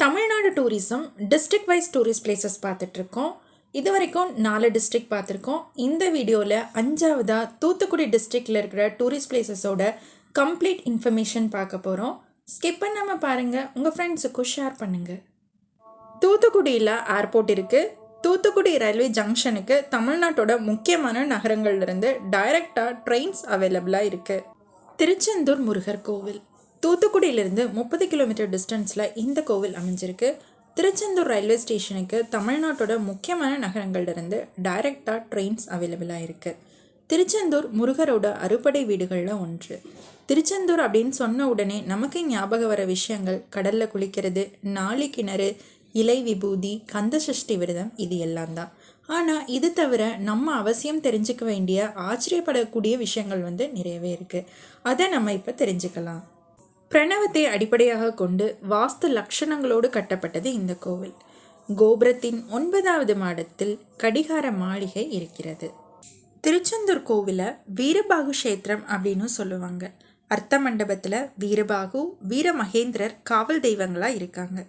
Tamil Nadu tourism district wise tourist places பார்த்துட்ருக்கோம். இது வரைக்கும் நாலு டிஸ்ட்ரிக்ட் பார்த்துருக்கோம். இந்த வீடியோவில் அஞ்சாவதாக தூத்துக்குடி டிஸ்ட்ரிக்டில் இருக்கிற டூரிஸ்ட் பிளேசஸோட கம்ப்ளீட் இன்ஃபர்மேஷன் பார்க்க போகிறோம் ஸ்கிப் பண்ணாமல் பாருங்கள் உங்கள் ஃப்ரெண்ட்ஸுக்கும் ஷேர் பண்ணுங்கள் தூத்துக்குடியில் ஏர்போர்ட் இருக்குது தூத்துக்குடி ரயில்வே ஜங்ஷனுக்கு தமிழ்நாட்டோட முக்கியமான நகரங்கள்லேருந்து டைரெக்டாக ட்ரெயின்ஸ் அவைலபிளாக இருக்குது திருச்செந்தூர் முருகர் கோவில். தூத்துக்குடியிலிருந்து முப்பது கிலோமீட்டர் டிஸ்டன்ஸில் இந்த கோவில் அமைஞ்சிருக்கு. திருச்செந்தூர் ரயில்வே ஸ்டேஷனுக்கு தமிழ்நாட்டோட முக்கியமான நகரங்கள்லேருந்து டைரெக்டாக ட்ரெயின்ஸ் அவைலபிளாக இருக்குது திருச்செந்தூர் முருகரோட அறுபடை வீடுகளில் ஒன்று. திருச்செந்தூர் அப்படின்னு சொன்ன உடனே நமக்கு ஞாபகம் வர விஷயங்கள் கடலில் குளிக்கிறது நாளி கிணறு இலை விபூதி கந்த சஷ்டி விரதம் இது எல்லாம் தான். ஆனால் இது தவிர நம்ம அவசியம் தெரிஞ்சுக்க வேண்டிய ஆச்சரியப்படக்கூடிய விஷயங்கள் வந்து நிறையவே இருக்குது அதை நம்ம இப்போ தெரிஞ்சுக்கலாம். பிரணவத்தை அடிப்படையாக கொண்டு வாஸ்து லட்சணங்களோடு கட்டப்பட்டது இந்த கோவில். கோபுரத்தின் ஒன்பதாவது மாடத்தில் கடிகார மாளிகை இருக்கிறது. திருச்செந்தூர் கோவிலை வீரபாகு கஷேத்திரம் அப்படின்னு சொல்லுவாங்க. அர்த்த மண்டபத்தில் வீரபாகு வீரமகேந்திரர் காவல் தெய்வங்களாக இருக்காங்க.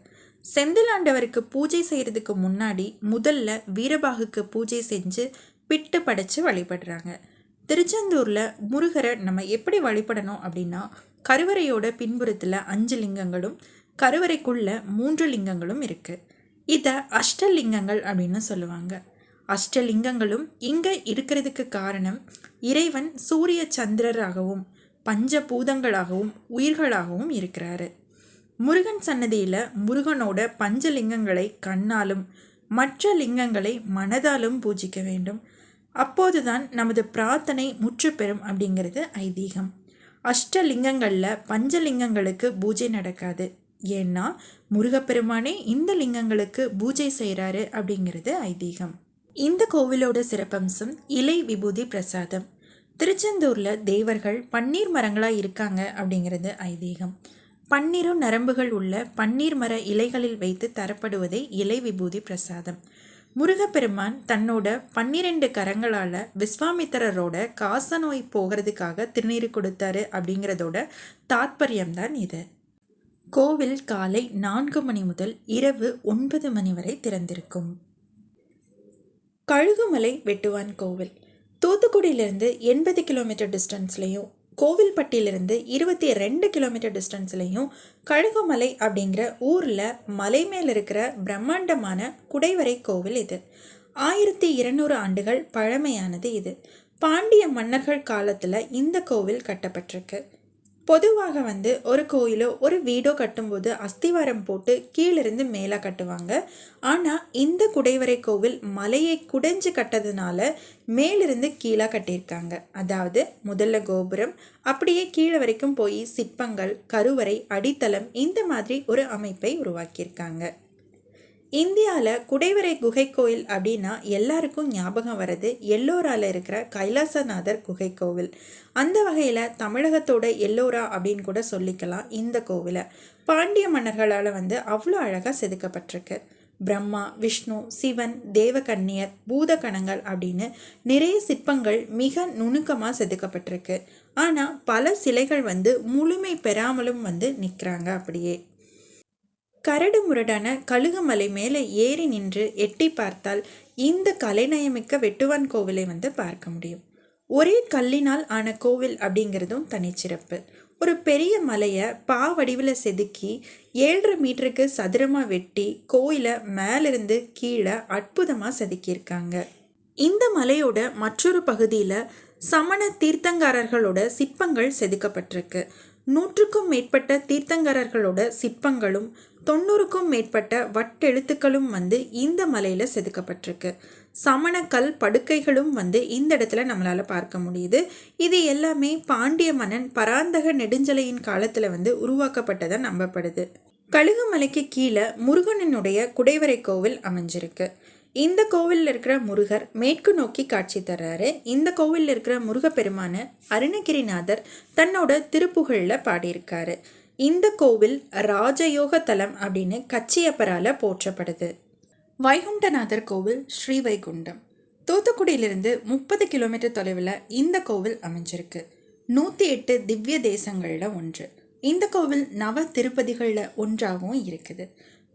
செந்திலாண்டவருக்கு பூஜை செய்கிறதுக்கு முன்னாடி முதல்ல வீரபாகுக்கு பூஜை செஞ்சு பிட்டு படைச்சு வழிபடுறாங்க. திருச்செந்தூரில் முருகரை நம்ம எப்படி வழிபடணும் அப்படின்னா கருவறையோட பின்புறத்தில் அஞ்சு லிங்கங்களும் கருவறைக்குள்ள மூன்று லிங்கங்களும் இருக்குது இதை அஷ்டலிங்கங்கள் அப்படின்னு சொல்லுவாங்க. அஷ்டலிங்கங்களும் இங்கே இருக்கிறதுக்கு காரணம் இறைவன் சூரிய சந்திரராகவும் பஞ்ச பூதங்களாகவும் உயிர்களாகவும் இருக்கிறாரு. முருகன் சன்னதியில் முருகனோட பஞ்சலிங்கங்களை கண்ணாலும் மற்ற லிங்கங்களை மனதாலும் பூஜிக்க வேண்டும். அப்போதுதான் நமது பிரார்த்தனை முற்று பெறும் அப்படிங்கிறது ஐதீகம். அஷ்டலிங்கங்களில் பஞ்சலிங்கங்களுக்கு பூஜை நடக்காது. ஏன்னா முருகப்பெருமானே இந்த லிங்கங்களுக்கு பூஜை செய்கிறாரு அப்படிங்கிறது ஐதீகம். இந்த கோவிலோட சிறப்பம்சம் இலை விபூதி பிரசாதம். திருச்செந்தூரில் தேவர்கள் பன்னீர் மரங்களாக இருக்காங்க அப்படிங்கிறது ஐதீகம். பன்னிரும் நரம்புகள் உள்ள பன்னீர் மர இலைகளில் வைத்து தரப்படுவதே இலை விபூதி பிரசாதம். முருகப்பெருமான் தன்னோட பன்னிரெண்டு கரங்களால் விஸ்வாமித்திரரோட காச நோய் போகிறதுக்காக திருநீர் கொடுத்தாரு அப்படிங்கிறதோட தாத்பரியம்தான் இது. கோவில் காலை நான்கு மணி முதல் இரவு ஒன்பது மணி வரை திறந்திருக்கும். கழுகுமலை வெட்டுவான் கோவில். தூத்துக்குடியிலிருந்து எண்பது கிலோமீட்டர் டிஸ்டன்ஸ்லேயும் கோவில்பட்டியிலிருந்து இருபத்தி ரெண்டு கிலோமீட்டர் டிஸ்டன்ஸ்லையும் கழுகுமலை அப்படிங்கிற ஊரில் மலை மேல் இருக்கிற பிரம்மாண்டமான குடைவரை கோவில் இது. ஆயிரத்தி இருநூறு ஆண்டுகள் பழமையானது இது. பாண்டிய மன்னர்கள் காலத்தில் இந்த கோவில் கட்டப்பட்டிருக்கு. பொதுவாக வந்து ஒரு கோயிலோ ஒரு வீடோ கட்டும்போது அஸ்திவாரம் போட்டு கீழிருந்து மேலே கட்டுவாங்க. ஆனால் இந்த குடைவரை கோவில் மலையை குடைஞ்சு கட்டதுனால மேலிருந்து கீழே கட்டியிருக்காங்க. அதாவது முதல்ல கோபுரம் அப்படியே கீழே வரைக்கும் போய் சிற்பங்கள் கருவறை அடித்தளம் இந்த மாதிரி ஒரு அமைப்பை உருவாக்கியிருக்காங்க. இந்தியாவில் குடைவரை குகை கோயில் அப்படின்னா எல்லாருக்கும் ஞாபகம் வர்றது எல்லோராவில் இருக்கிற கைலாசநாதர் குகை கோவில். அந்த வகையில் தமிழகத்தோட எல்லோரா அப்படின்னு கூட சொல்லிக்கலாம் இந்த கோவிலை. பாண்டிய மன்னர்களால் வந்து அவ்வளோ அழகாக செதுக்கப்பட்டிருக்கு. பிரம்மா விஷ்ணு சிவன் தேவகன்னியர் பூதகணங்கள் அப்படின்னு நிறைய சிற்பங்கள் மிக நுணுக்கமாக செதுக்கப்பட்டிருக்கு. ஆனால் பல சிலைகள் வந்து முழுமை பெறாமலும் வந்து நிற்கிறாங்க அப்படியே. கரடு முரடான கழுகுமலை மேலே ஏறி நின்று எட்டி பார்த்தால் இந்த கலைநயமிக்க வெட்டுவான் கோவிலை வந்து பார்க்க முடியும். ஒரே கல்லினால் ஆன கோவில் அப்படிங்கிறதும் தனிச்சிறப்பு. ஒரு பெரிய மலையை பா வடிவில் செதுக்கி ஏழரை மீட்டருக்கு சதுரமாக வெட்டி கோயிலை மேலிருந்து கீழே அற்புதமாக செதுக்கியிருக்காங்க. இந்த மலையோட மற்றொரு பகுதியில் சமண தீர்த்தங்காரர்களோட சிற்பங்கள் செதுக்கப்பட்டிருக்கு. நூற்றுக்கும் மேற்பட்ட தீர்த்தங்காரர்களோட சிற்பங்களும் தொண்ணூறுக்கும் மேற்பட்ட வட்டெழுத்துக்களும் வந்து இந்த மலையில் செதுக்கப்பட்டிருக்கு. சமணக்கல் படுக்கைகளும் வந்து இந்த இடத்துல நம்மளால் பார்க்க முடியுது. இது எல்லாமே பாண்டிய மன்னன் பராந்தக நெடுஞ்சலையின் காலத்தில் வந்து உருவாக்கப்பட்டதாக நம்பப்படுது. கழுகுமலைக்கு கீழே முருகனினுடைய குடைவரை கோவில் அமைஞ்சிருக்கு. இந்த கோவிலில் இருக்கிற முருகர் மேற்கு நோக்கி காட்சி தர்றாரு. இந்த கோவிலில் இருக்கிற முருகப்பெருமான அருணகிரிநாதர் தன்னோட திருப்புகழில் பாடியிருக்காரு. இந்த கோவில் ராஜயோக தலம் அப்படின்னு கச்சியப்பரால் போற்றப்படுது. வைகுண்டநாதர் கோவில் ஸ்ரீ வைகுண்டம் தூத்துக்குடியிலிருந்து முப்பது கிலோமீட்டர் தொலைவில் இந்த கோவில் அமைஞ்சிருக்கு. நூற்றி எட்டு திவ்ய தேசங்களில் ஒன்று. இந்த கோவில் நவ திருப்பதிகளில் ஒன்றாகவும் இருக்குது.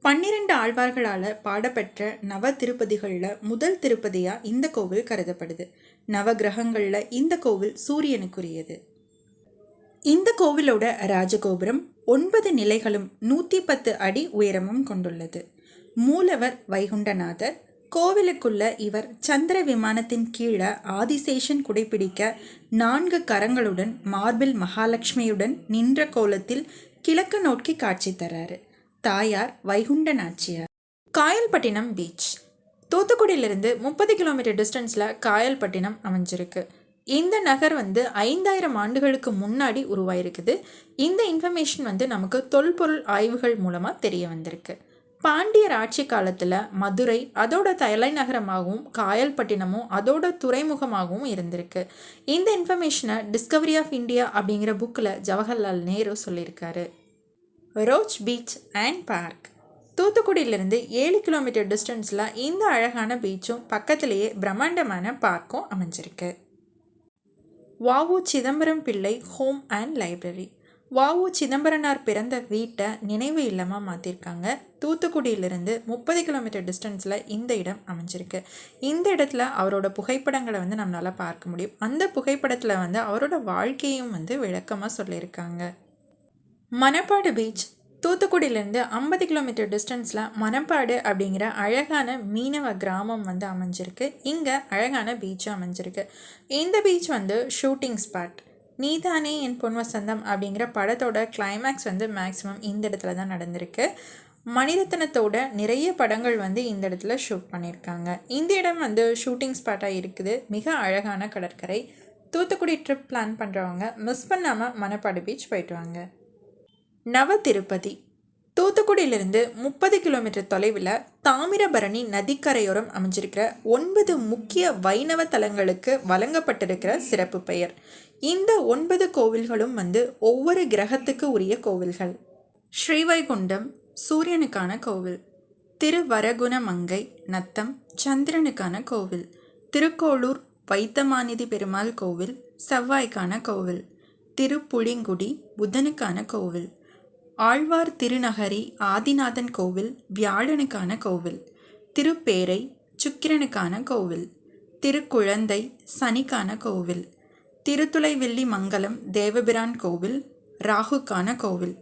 பன்னிரண்டு ஆழ்வார்களால் பாடப்பெற்ற நவ திருப்பதிகளில் முதல் திருப்பதியாக இந்த கோவில் கருதப்படுது. நவ கிரகங்களில் இந்த கோவில் சூரியனுக்குரியது. இந்த கோவிலோட ராஜகோபுரம் ஒன்பது நிலைகளும் நூற்றி பத்து அடி உயரமும் கொண்டுள்ளது. மூலவர் வைகுண்டநாதர் கோவிலுக்குள்ள இவர் சந்திர விமானத்தின் கீழே ஆதிசேஷன் குடைப்பிடிக்க நான்கு கரங்களுடன் மார்பில் மகாலட்சுமியுடன் நின்ற கோலத்தில் கிழக்கு நோக்கி காட்சி தராரு. தாயார் வைகுண்ட நாச்சியார் காயல்பட்டினம் பீச். தூத்துக்குடியிலிருந்து முப்பது கிலோமீட்டர் டிஸ்டன்ஸில் காயல்பட்டினம் அமைஞ்சிருக்கு. இந்த நகர் வந்து ஐந்தாயிரம் ஆண்டுகளுக்கு முன்னாடி உருவாயிருக்குது. இந்த இன்ஃபர்மேஷன் வந்து நமக்கு தொல்பொருள் ஆய்வுகள் மூலமாக தெரிய வந்திருக்கு. பாண்டியர் ஆட்சி காலத்தில் மதுரை அதோட தலைநகரமாகவும் காயல்பட்டினமும் அதோட துறைமுகமாகவும் இருந்திருக்கு. இந்த இன்ஃபர்மேஷனை டிஸ்கவரி ஆஃப் இந்தியா அப்படிங்கிற புக்கில் ஜவஹர்லால் நேரு சொல்லியிருக்காரு. Roche beach and park. தூத்துக்குடியிலிருந்து ஏழு கிலோமீட்டர் டிஸ்டன்ஸில் இந்த அழகான பீச்சும் பக்கத்திலேயே பிரம்மாண்டமான பார்க்கும் அமைஞ்சிருக்கு. வாவு Chidambaram Pillai home and library வாவு சிதம்பரனார் பிறந்த வீட்டை நினைவு இல்லமாக மாற்றிருக்காங்க தூத்துக்குடியிலிருந்து முப்பது கிலோமீட்டர் டிஸ்டன்ஸில் இந்த இடம் அமைஞ்சிருக்கு. இந்த இடத்துல அவரோட புகைப்படங்களை வந்து நம்மளால் பார்க்க முடியும். அந்த புகைப்படத்தில் வந்து அவரோட வாழ்க்கையும் வந்து விளக்கமாக சொல்லியிருக்காங்க. மணப்பாடு பீச் தூத்துக்குடியிலேருந்து ஐம்பது கிலோமீட்டர் டிஸ்டன்ஸில் மணப்பாடு அப்படிங்கிற அழகான மீனவ கிராமம் வந்து அமைஞ்சிருக்கு. இங்கே அழகான பீச்சும் அமைஞ்சிருக்கு. இந்த பீச் வந்து ஷூட்டிங் ஸ்பாட் நீதானே என் பொன் வசந்தம் அப்படிங்கிற படத்தோட கிளைமேக்ஸ் வந்து மேக்ஸிமம் இந்த இடத்துல தான் நடந்திருக்கு. மணிரத்னத்தோட நிறைய படங்கள் வந்து இந்த இடத்துல ஷூட் பண்ணியிருக்காங்க. இந்த இடம் வந்து ஷூட்டிங் ஸ்பாட்டாக இருக்குது. மிக அழகான கடற்கரை. தூத்துக்குடி ட்ரிப் பிளான் பண்ணுறவங்க மிஸ் பண்ணாமல் மணப்பாடு பீச் போயிட்டு வாங்க. நவ திருப்பதி தூத்துக்குடியிலிருந்து முப்பது கிலோமீட்டர் தொலைவில் தாமிரபரணி நதிக்கரையோரம் அமைஞ்சிருக்கிற ஒன்பது முக்கிய வைணவ தலங்களுக்கு வழங்கப்பட்டிருக்கிற சிறப்பு பெயர். இந்த ஒன்பது கோவில்களும் வந்து ஒவ்வொரு கிரகத்துக்கு உரிய கோவில்கள். ஸ்ரீவைகுண்டம் சூரியனுக்கான கோவில். திருவரகுணமங்கை நத்தம் சந்திரனுக்கான கோவில். திருக்கோளூர் வைத்தமாநிதி பெருமாள் கோவில் செவ்வாய்க்கான கோவில். திருப்புளிங்குடி புதனுக்கான கோவில். ஆழ்வார் திருநகரி ஆதிநாதன் கோவில் வியாழனுக்கான கோவில். திருப்பேரை சுக்கிரனுக்கான கோவில். திருக்குழந்தை சனிக்கான கோவில். திருத்துளைவில்லி மங்கலம் தேவபிரான் கோவில் ராகுக்கான கோவில்.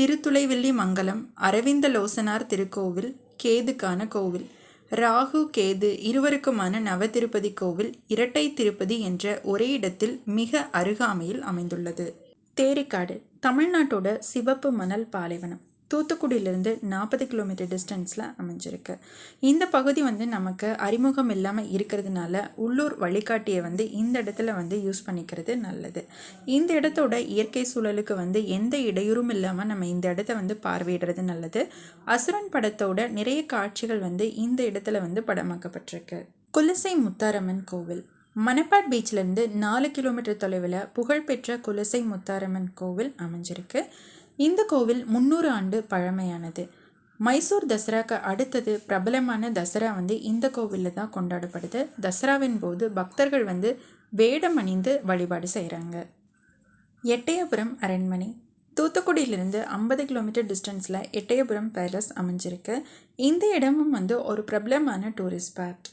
திருத்துளைவில்லி மங்கலம் அரவிந்தலோசனார் திருக்கோவில் கேதுக்கான கோவில். ராகு கேது இருவருக்குமான நவ திருப்பதி கோவில் இரட்டை திருப்பதி என்ற ஒரே இடத்தில் மிக அருகாமையில் அமைந்துள்ளது. தேரிக்காடு. தமிழ்நாட்டோட சிவப்பு மணல் பாலைவனம் தூத்துக்குடியிலேருந்து நாற்பது கிலோமீட்டர் டிஸ்டன்ஸில் அமைஞ்சிருக்கு. இந்த பகுதி வந்து நமக்கு அறிமுகம் இல்லாமல் இருக்கிறதுனால உள்ளூர் வழிகாட்டியை வந்து இந்த இடத்துல வந்து யூஸ் பண்ணிக்கிறது நல்லது. இந்த இடத்தோட இயற்கை சூழலுக்கு வந்து எந்த இடையூறும் இல்லாமல் நம்ம இந்த இடத்த வந்து பார்வையிடுறது நல்லது. அசுரன் படத்தோட நிறைய காட்சிகள் வந்து இந்த இடத்துல வந்து படமாக்கப்பட்டிருக்கு. குலசை முத்தாரம்மன் கோவில். மணப்பாட் பீச்லேருந்து நாலு கிலோமீட்டர் தொலைவில் புகழ்பெற்ற குலசை முத்தாரம்மன் கோவில் அமைஞ்சிருக்கு. இந்த கோவில் முந்நூறு ஆண்டு பழமையானது. மைசூர் தசராக்கு அடுத்தது பிரபலமான தசரா வந்து இந்த கோவிலில் தான் கொண்டாடப்படுது. தசராவின் போது பக்தர்கள் வந்து வேடம் அணிந்து வழிபாடு செய்கிறாங்க எட்டயபுரம் அரண்மனை. தூத்துக்குடியிலிருந்து ஐம்பது கிலோமீட்டர் டிஸ்டன்ஸில் எட்டயபுரம் பேலஸ் அமைஞ்சிருக்கு. இந்த இடமும் வந்து ஒரு பிரபலமான டூரிஸ்ட் ஸ்பாட்.